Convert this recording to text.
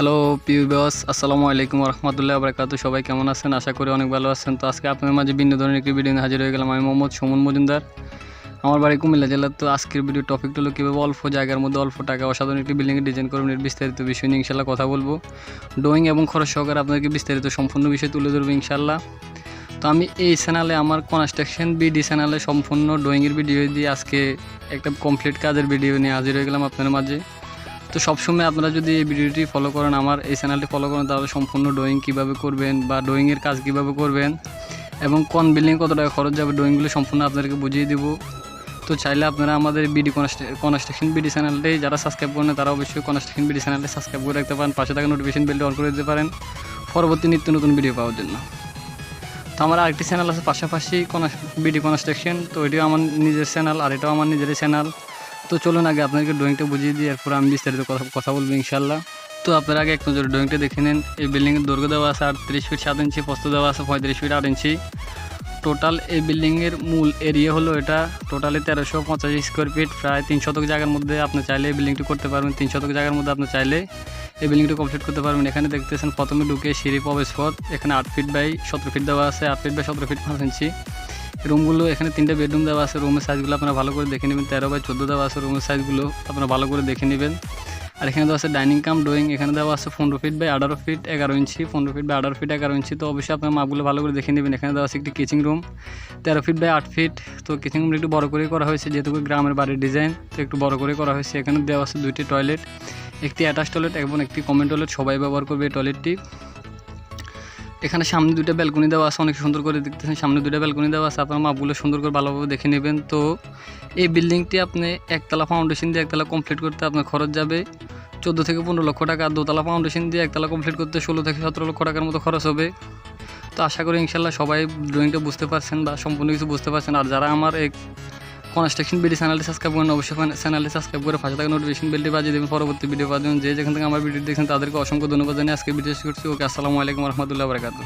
Hello Piu বস আসসালামু আলাইকুম রহমতুল্লাহ বরকাত সবাই কেমন আছেন? আশা করি অনেক ভালো আছেন। তো আজকে আপনাদের মাঝে ভিন্ন ধরনের একটি ভিডিও হাজির হয়ে গেলাম। আমি মোহাম্মদ সুমন মজুমদার। আমার বাড়ি কুমিল্লা জেলার। তো আজকের ভিডিও টপিকটা হলো কীভাবে অল্প জায়গার মধ্যে অল্প টাকা অসাধারণ একটি বিল্ডিংয়ের ডিজাইন করবেন এর বিস্তারিত বিষয় নিয়ে ইনশাল্লাহ কথা বলব। ড্রয়িং এবং খরচ সহকারে আপনাদেরকে বিস্তারিত সম্পূর্ণ বিষয় তুলে ধরবো ইনশাল্লাহ তো আমি এই চ্যানেলে আমার কনস্ট্রাকশন বিডি চ্যানেলে সম্পূর্ণ ড্রয়িংয়ের ভিডিও দিয়ে আজকে একটা কমপ্লিট কাজের ভিডিও নিয়ে হাজির হয়ে গেলাম আপনার মাঝে। তো সবসময় আপনারা যদি এই ভিডিওটি ফলো করেন, আমার এই চ্যানেলটি ফলো করেন, তাহলে সম্পূর্ণ ড্রয়িং কীভাবে করবেন বা ড্রয়িংয়ের কাজ কীভাবে করবেন এবং কোন বিল্ডিং কত টাকা খরচ যাবে ড্রয়িংগুলো সম্পূর্ণ আপনাদেরকে বুঝিয়ে দেবো। তো চাইলে আপনারা আমাদের বিডি কনস্ট্রাকশন বিডি চ্যানেলটি যারা সাবস্ক্রাইব করেন, তারা অবশ্যই কনস্ট্রাকশন বিডি চ্যানেলটি সাবস্ক্রাইব করে রাখতে পারেন। পাশে থাকা নোটিফিকেশন বেলটি অন করে দিতে পারেন। পরবর্তী নিত্য নতুন ভিডিও পাওয়ার জন্য। তো আমার আরেকটি চ্যানেল আছে, পাশাপাশি বিডি কনস্ট্রাকশন তো এটিও আমার নিজের চ্যানেল আর এটাও আমার নিজেরই চ্যানেল তো চলুন আগে আপনাদেরকে ড্রয়িংটা বুঝিয়ে দিই, এরপর আমি বিস্তারিত কথা বলব ইনশাল্লাহ তো আপনারা আগে এক নজর ড্রয়িংটা দেখে নিন। এই বিল্ডিংয়ের দৈর্ঘ্য দেওয়া আছে আটত্রিশ ফিট সাত ইঞ্চি প্রস্ত দেওয়া আছে পঁয়ত্রিশ ফিট আট ইঞ্চি। টোটাল এই বিল্ডিংয়ের মূল এরিয়া হলো এটা টোটালি তেরোশো পঁচাশি স্কোয়ার ফিট প্রায় তিন শতক জায়গার মধ্যে আপনি চাইলে এই বিল্ডিংটি করতে পারবেন। তিন শতক জায়গার মধ্যে আপনি চাইলে এই বিল্ডিংটি কমপ্লিট করতে পারবেন। এখানে দেখতেছেন প্রথমে ঢুকে সিঁড়ি প্রবেশ পথ। এখানে আট ফিট বাই সতেরো ফিট দেওয়া আছে। আট ফিট বাই সতেরো ফিট পাঁচ ইঞ্চি। রুমগুলো, এখানে তিনটে বেডরুম দেওয়া আছে, রুমের সাইজগুলো আপনারা ভালো করে দেখে নেবেন। তেরো বাই চোদ্দ দেওয়া আছে রুমের সাইজগুলো আপনারা ভালো করে দেখে নেবেন। আর এখানে দেওয়া আছে ডাইনিং কাম ড্রয়িং এখানে দেওয়া আছে পনেরো ফিট বাই আঠারো ফিট এগারো ইঞ্চি, পনেরো ফিট বাই আঠারো ফিট এগারো ইঞ্চি। তো অবশ্যই আপনার মাপগুলো ভালো করে দেখে নেবেন। এখানে দেওয়া আছে একটি কিচিং রুম তেরো ফিট বাই আট ফিট তো কিচিং রুমটা একটু বড় করেই করা হয়েছে, যেহেতু গ্রামের বাড়ির ডিজাইন তো একটু বড় করে করা হয়েছে। এখানে দেওয়া আছে দুইটি টয়লেট একটি অ্যাটাচ টয়লেট এবং একটি কমন টয়লেট সবাই ব্যবহার করবে এই টয়লেটটি এখানে সামনে দুইটা ব্যালকনি দেওয়া আছে, অনেক সুন্দর করে দেখতেছেন। সামনে দুটো ব্যালকনি দেওয়া আছে, আপনার মাপগুলো সুন্দর করে ভালোভাবে দেখে নেবেন। তো এই বিল্ডিংটি আপনি একতলা ফাউন্ডেশন দিয়ে একতলা কমপ্লিট করতে আপনার খরচ যাবে চোদ্দ থেকে পনেরো লক্ষ টাকা। দোতলা ফাউন্ডেশন দিয়ে একতলা কমপ্লিট করতে ষোলো থেকে সতেরো লক্ষ টাকার মতো খরচ হবে। তো আশা করি ইনশাল্লাহ সবাই ড্রয়িংটা বুঝতে পারছেন বা সম্পূর্ণ কিছু বুঝতে পারছেন। আর যারা আমার এই কনস্ট্রাকশন বিডি চ্যানেলটি সাবস্ক্রাইব করেন অবশ্যই চ্যানেলটি সাবস্ক্রাইব করে পাশে থাকা নোটিফিকেশন বেলটি বাজিয়ে দেবেন। পরবর্তী ভিডিও পাওয়ার জন্য যে যেখান থেকে আমার ভিডিও দেখছেন, তাদেরকে অসংখ্য ধন্যবাদ জানিয়ে আজকে ভিডিও শেষ করছি। ওকে, আসসালামু আলাইকুম রহমতুল্লাহ বরকাত